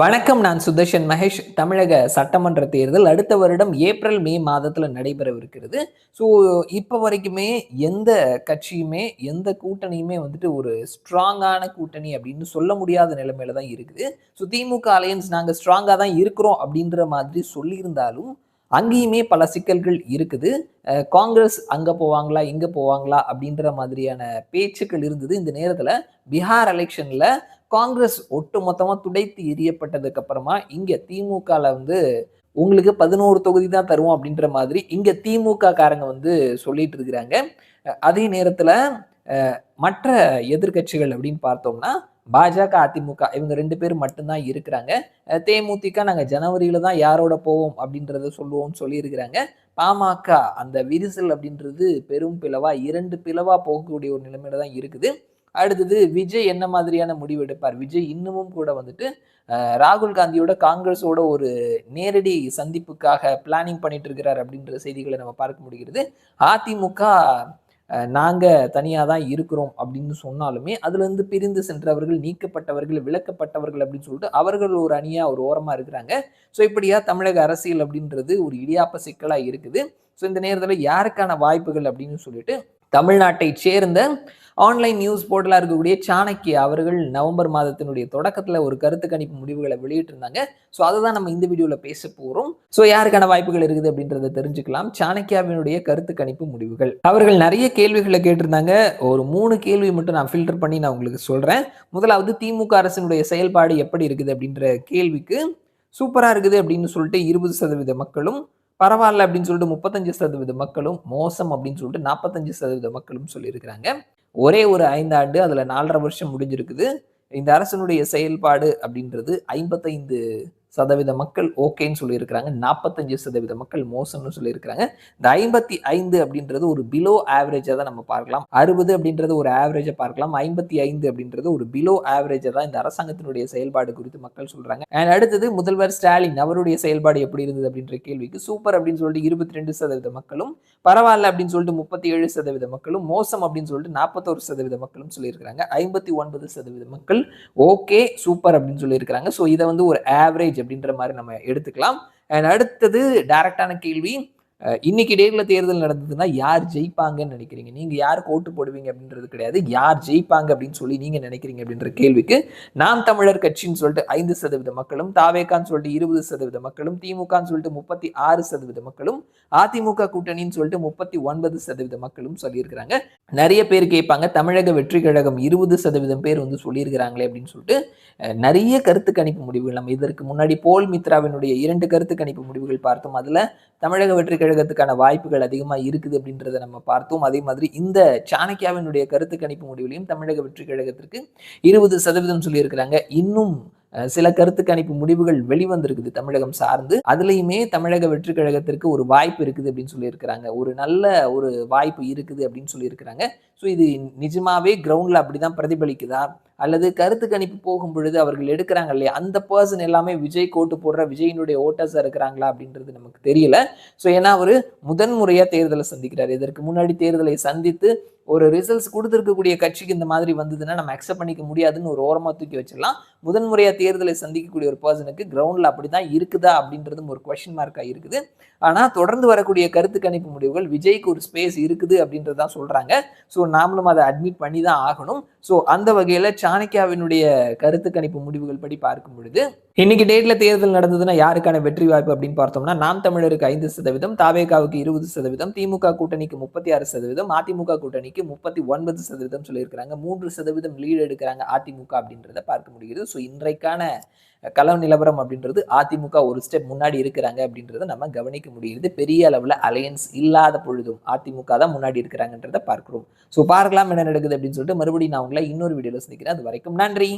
வணக்கம் நான் சுதர்ஷன் மகேஷ். தமிழக சட்டமன்ற தேர்தல் அடுத்த வருடம் ஏப்ரல் மே மாதத்தில் நடைபெறவிருக்கிறது. ஸோ இப்போ வரைக்குமே எந்த கட்சியுமே எந்த கூட்டணியுமே வந்துட்டு ஒரு ஸ்ட்ராங்கான கூட்டணி அப்படின்னு சொல்ல முடியாத நிலைமையில தான் இருக்குது. ஸோ திமுக அலையன்ஸ் நாங்கள் ஸ்ட்ராங்காக தான் இருக்கிறோம் அப்படின்ற மாதிரி சொல்லியிருந்தாலும் அங்கேயுமே பல சிக்கல்கள் இருக்குது. காங்கிரஸ் அங்கே போவாங்களா இங்கே போவாங்களா அப்படின்ற மாதிரியான பேச்சுக்கள் இருந்தது இந்த நேரத்தில். பீகார் எலெக்ஷனில் காங்கிரஸ் ஒட்டு மொத்தமாக துடைத்து எரியப்பட்டதுக்கு அப்புறமா இங்கே திமுகவில் வந்து உங்களுக்கு பதினோரு தொகுதி தான் தருவோம் அப்படின்ற மாதிரி இங்கே திமுக காரங்க வந்து சொல்லிட்டு இருக்கிறாங்க. அதே நேரத்தில் மற்ற எதிர்க்கட்சிகள் அப்படின்னு பார்த்தோம்னா பாஜக அதிமுக இவங்க ரெண்டு பேரும் மட்டும்தான் இருக்கிறாங்க. தேமுதிக நாங்கள் ஜனவரியில தான் யாரோட போவோம் அப்படின்றத சொல்லுவோம்னு சொல்லியிருக்கிறாங்க. பாமக அந்த விரிசல் அப்படின்றது பெரும் பிளவா இரண்டு பிளவா போகக்கூடிய ஒரு நிலைமையில தான் இருக்குது. அடுத்தது விஜய் என்ன மாதிரியான முடிவு எடுப்பார்? விஜய் இன்னமும் கூட வந்துட்டு ராகுல் காந்தியோட காங்கிரஸோட ஒரு நேரடி சந்திப்புக்காக பிளானிங் பண்ணிட்டு இருக்கிறார் அப்படின்ற செய்திகளை நம்ம பார்க்க முடிகிறது. அதிமுக நாங்கள் நாங்க தனியா தான் இருக்கிறோம் அப்படின்னு சொன்னாலுமே அதுல இருந்து பிரிந்து சென்றவர்கள் நீக்கப்பட்டவர்கள் விளக்கப்பட்டவர்கள் அப்படின்னு சொல்லிட்டு அவர்கள் ஒரு அணியா ஒரு ஓரமா இருக்கிறாங்க. ஸோ இப்படியா தமிழக அரசியல் அப்படின்றது ஒரு இடியாப்ப சிக்கலா இருக்குது. ஸோ இந்த நேரத்தில் யாருக்கான வாய்ப்புகள் அப்படின்னு சொல்லிட்டு தமிழ்நாட்டை சேர்ந்த ஆன்லைன் நியூஸ் போர்ட்டலாக இருக்கக்கூடிய சாணக்கிய அவர்கள் நவம்பர் மாதத்தினுடைய தொடக்கத்தில் ஒரு கருத்து கணிப்பு முடிவுகளை வெளியிட்டிருந்தாங்க. ஸோ அதை தான் நம்ம இந்த வீடியோவில் பேச போகிறோம் ஸோ யாருக்கான வாய்ப்புகள் இருக்குது அப்படின்றத தெரிஞ்சுக்கலாம். சாணக்கியாவினுடைய கருத்து கணிப்பு முடிவுகள். அவர்கள் நிறைய கேள்விகளை கேட்டிருந்தாங்க. ஒரு மூணு கேள்வி மட்டும் நான் ஃபில்டர் பண்ணி நான் உங்களுக்கு சொல்கிறேன் முதலாவது திமுக அரசினுடைய செயல்பாடு எப்படி இருக்குது அப்படின்ற கேள்விக்கு சூப்பராக இருக்குது அப்படின்னு சொல்லிட்டு இருபது சதவீத மக்களும் பரவாயில்ல அப்படின்னு சொல்லிட்டு முப்பத்தஞ்சு சதவீத மக்களும் மோசம் அப்படின்னு சொல்லிட்டு நாற்பத்தஞ்சு சதவீத மக்களும் சொல்லியிருக்கிறாங்க. ஒரே ஒரு ஐந்தாண்டு அதில் நாலரை வருஷம் முடிஞ்சிருக்குது. இந்த அரசனுடைய செயல்பாடு அப்படின்றது ஐம்பத்தைந்து சதவீத மக்கள் ஓகேன்னு சொல்லியிருக்கிறாங்க. நாற்பத்தஞ்சு சதவீத மக்கள் மோசம்னு சொல்லியிருக்கிறாங்க. இந்த ஐம்பத்தி ஐந்து அப்படின்றது ஒரு பிலோ ஆவரேஜாக தான் நம்ம பார்க்கலாம். அறுபது அப்படின்றது ஒரு ஆவரேஜை பார்க்கலாம். ஐம்பத்தி ஐந்து அப்படின்றது ஒரு பிலோ ஆவரேஜை தான் இந்த அரசாங்கத்தினுடைய செயல்பாடு குறித்து மக்கள் சொல்கிறாங்க அண்ட் அடுத்தது முதல்வர் ஸ்டாலின் அவருடைய செயல்பாடு எப்படி இருந்தது அப்படின்ற கேள்விக்கு சூப்பர் அப்படின்னு சொல்லிட்டு இருபத்தி ரெண்டு சதவீத மக்களும் பரவாயில்ல அப்படின்னு சொல்லிட்டு முப்பத்தி ஏழு சதவீத மக்களும் மோசம் அப்படின்னு சொல்லிட்டு நாற்பத்தோரு சதவீத மக்களும் சொல்லியிருக்கிறாங்க. ஐம்பத்தி ஒன்பது சதவீத மக்கள் ஓகே சூப்பர் அப்படின்னு சொல்லியிருக்கிறாங்க. ஸோ இதை வந்து ஒரு ஆவரேஜ் அப்படின்ற மாதிரி நம்ம எடுத்துக்கலாம். அண்ட் அடுத்தது டைரக்டான கேள்வி இன்னைக்கு டேட்ல தேர்தல் நடந்ததுன்னா யார் ஜெயிப்பாங்கன்னு நினைக்கிறீங்க? நீங்க யாருக்கு ஓட்டு போடுவீங்க அப்படின்றது கிடையாது. யார் ஜெயிப்பாங்க அப்படின்னு சொல்லி நீங்க நினைக்கிறீங்க அப்படின்ற கேள்விக்கு நாம் தமிழர் கட்சின்னு சொல்லிட்டு ஐந்து சதவீத மக்களும் தாவேக்கான்னு சொல்லிட்டு இருபது சதவீத மக்களும் திமுகன்னு சொல்லிட்டு முப்பத்தி ஆறு சதவீத மக்களும் அதிமுக கூட்டணின்னு சொல்லிட்டு முப்பத்தி ஒன்பது சதவீத மக்களும் சொல்லியிருக்கிறாங்க. நிறைய பேர் கேட்பாங்க தமிழக வெற்றி கழகம் இருபது சதவீதம் பேர் வந்து சொல்லியிருக்கிறாங்களே அப்படின்னு சொல்லிட்டு நிறைய கருத்து கணிப்பு முடிவுகள் நம்ம இதற்கு முன்னாடி போல் மித்ராவினுடைய இரண்டு கருத்து கணிப்பு முடிவுகள் பார்த்தோம். அதுல தமிழக வெற்றி தமிழகத்துக்கான வாய்ப்புகள் அதிகமாக இருக்குது அப்படின்றத நம்ம பார்த்தோம். அதே மாதிரி இந்த சாணக்கியாவினுடைய கருத்து கணிப்பு முடிவுலையும் தமிழக வெற்றி கழகத்திற்கு இருபது சதவீதம் சொல்லியிருக்கிறாங்க. இன்னும் சில கருத்து கணிப்பு முடிவுகள் வெளிவந்திருக்குது தமிழகம் சார்ந்து. அதுலேயுமே தமிழக வெற்றி கழகத்திற்கு ஒரு வாய்ப்பு இருக்குது அப்படின்னு சொல்லியிருக்கிறாங்க. ஒரு நல்ல ஒரு வாய்ப்பு இருக்குது அப்படின்னு சொல்லியிருக்கிறாங்க. ஸோ இது நிஜமாவே கிரவுண்டில் அப்படிதான் பிரதிபலிக்குதா? அல்லது கருத்து கணிப்பு போகும் பொழுது அவர்கள் எடுக்கிறாங்க இல்லையா? அந்த பர்சன் எல்லாமே விஜய் கோட்டு போடுற விஜயினுடைய ஓட்டர்ஸாக இருக்கிறாங்களா அப்படின்றது நமக்கு தெரியல. ஸோ ஏன்னா அவர் முதன்முறையாக தேர்தலை சந்திக்கிறார். இதற்கு முன்னாடி தேர்தலை சந்தித்து ஒரு ரிசல்ட்ஸ் கொடுத்துருக்கக்கூடிய கட்சிக்கு இந்த மாதிரி வந்ததுன்னா நம்ம அக்செப்ட் பண்ணிக்க முடியாதுன்னு ஒரு ஓரமாக தூக்கி வச்சிடலாம். முதன்முறையாக தேர்தலை சந்திக்கக்கூடிய ஒரு பர்சனுக்கு கிரவுண்டில் அப்படி தான் இருக்குதா அப்படின்றதும் ஒரு கொஷின் மார்க்காக இருக்குது. ஆனால் தொடர்ந்து வரக்கூடிய கருத்து கணிப்பு முடிவுகள் விஜய்க்கு ஒரு ஸ்பேஸ் இருக்குது அப்படின்றது தான் சொல்கிறாங்க ஸோ நாமளும் அதை அட்மிட் பண்ணி தான் ஆகணும். ஸோ அந்த வகையில் சாணக்கியாவினுடைய கருத்து கணிப்பு முடிவுகள் படி பார்க்கும் பொழுது இன்னைக்கு டேட்ல தேர்தல் நடந்ததுன்னா யாருக்கான வெற்றி வாய்ப்பு அப்படின்னு பார்த்தோம்னா நாம் தமிழருக்கு ஐந்து சதவீதம் தாவேகாவுக்கு இருபது சதவீதம் திமுக கூட்டணிக்கு முப்பத்தி ஆறு சதவீதம் அதிமுக கூட்டணிக்கு முப்பத்தி ஒன்பது சதவீதம் சொல்லியிருக்கிறாங்க. மூன்று சதவீதம் லீடு எடுக்கிறாங்க அதிமுக அப்படின்றத பார்க்க முடிகிறது. ஸோ இன்றைக்கான களம் நிலவரம் அப்படின்றது அதிமுக ஒரு ஸ்டெப் முன்னாடி இருக்கிறாங்க அப்படின்றத நம்ம கவனிக்க முடியுது. பெரிய அளவில் அலையன்ஸ் இல்லாத பொழுதும் அதிமுக தான் முன்னாடி இருக்கிறாங்கன்றத பார்க்கிறோம். ஸோ பார்க்கலாம் என்ன நடக்குது அப்படின்னு சொல்லிட்டு மறுபடியும் நான் உங்களை இன்னொரு வீடியோவில் சந்திக்கிறேன். அது வரைக்கும் நன்றி.